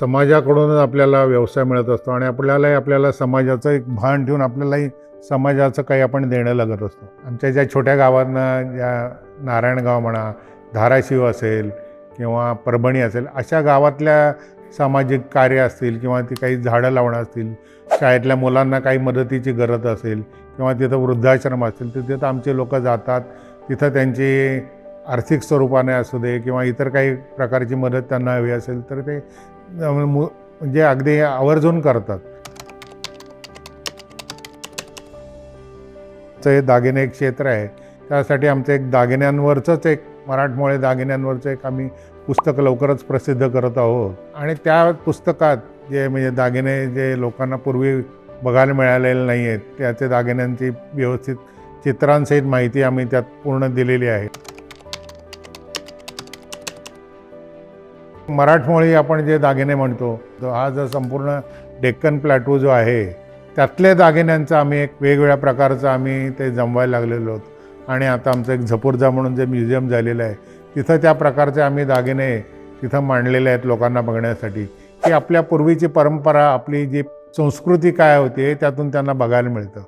समाजाकडूनच आपल्याला व्यवसाय मिळत असतो आणि आपल्यालाही आपल्याला समाजाचं एक भान ठेवून आपल्यालाही समाजाचं काही आपण देणं लागत असतो. आमच्या ज्या छोट्या गावांना ज्या नारायणगाव म्हणा धाराशिव असेल किंवा परभणी असेल अशा गावातल्या सामाजिक कार्य असतील किंवा ती काही झाडं लावणं असतील शाळेतल्या मुलांना काही मदतीची गरज असेल किंवा तिथं वृद्धाश्रम असतील तर तिथं आमचे लोक जातात. तिथं त्यांची आर्थिक स्वरूपाने असू दे किंवा इतर काही प्रकारची मदत त्यांना हवी असेल तर ते म्हणजे अगदी आवर्जून करतात. हे दागिने क्षेत्र आहे. त्यासाठी आमचं एक दागिन्यांवरचंच एक मराठमोळे दागिन्यांवरचं एक आम्ही पुस्तक लवकरच प्रसिद्ध करत आहोत. आणि त्या पुस्तकात जे म्हणजे दागिने जे लोकांना पूर्वी बघायला मिळालेले नाही आहेत त्याचे दागिन्यांची व्यवस्थित चित्रांसहित माहिती आम्ही त्यात पूर्ण दिलेली आहे. मराठमोळी आपण जे दागिने म्हणतो हा जो संपूर्ण डेक्कन प्लॅटू जो आहे त्यातल्या दागिन्यांचं आम्ही एक वेगवेगळ्या प्रकारचं आम्ही ते जमवायला लागलेलो आहोत. आणि आता आमचं एक झपुर्जा म्हणून जे म्युझियम झालेलं आहे तिथं त्या प्रकारचे आम्ही दागिने तिथं मांडलेले आहेत लोकांना बघण्यासाठी. की आपल्या पूर्वीची परंपरा आपली जी संस्कृती काय होती त्यातून त्यांना बघायला मिळतं.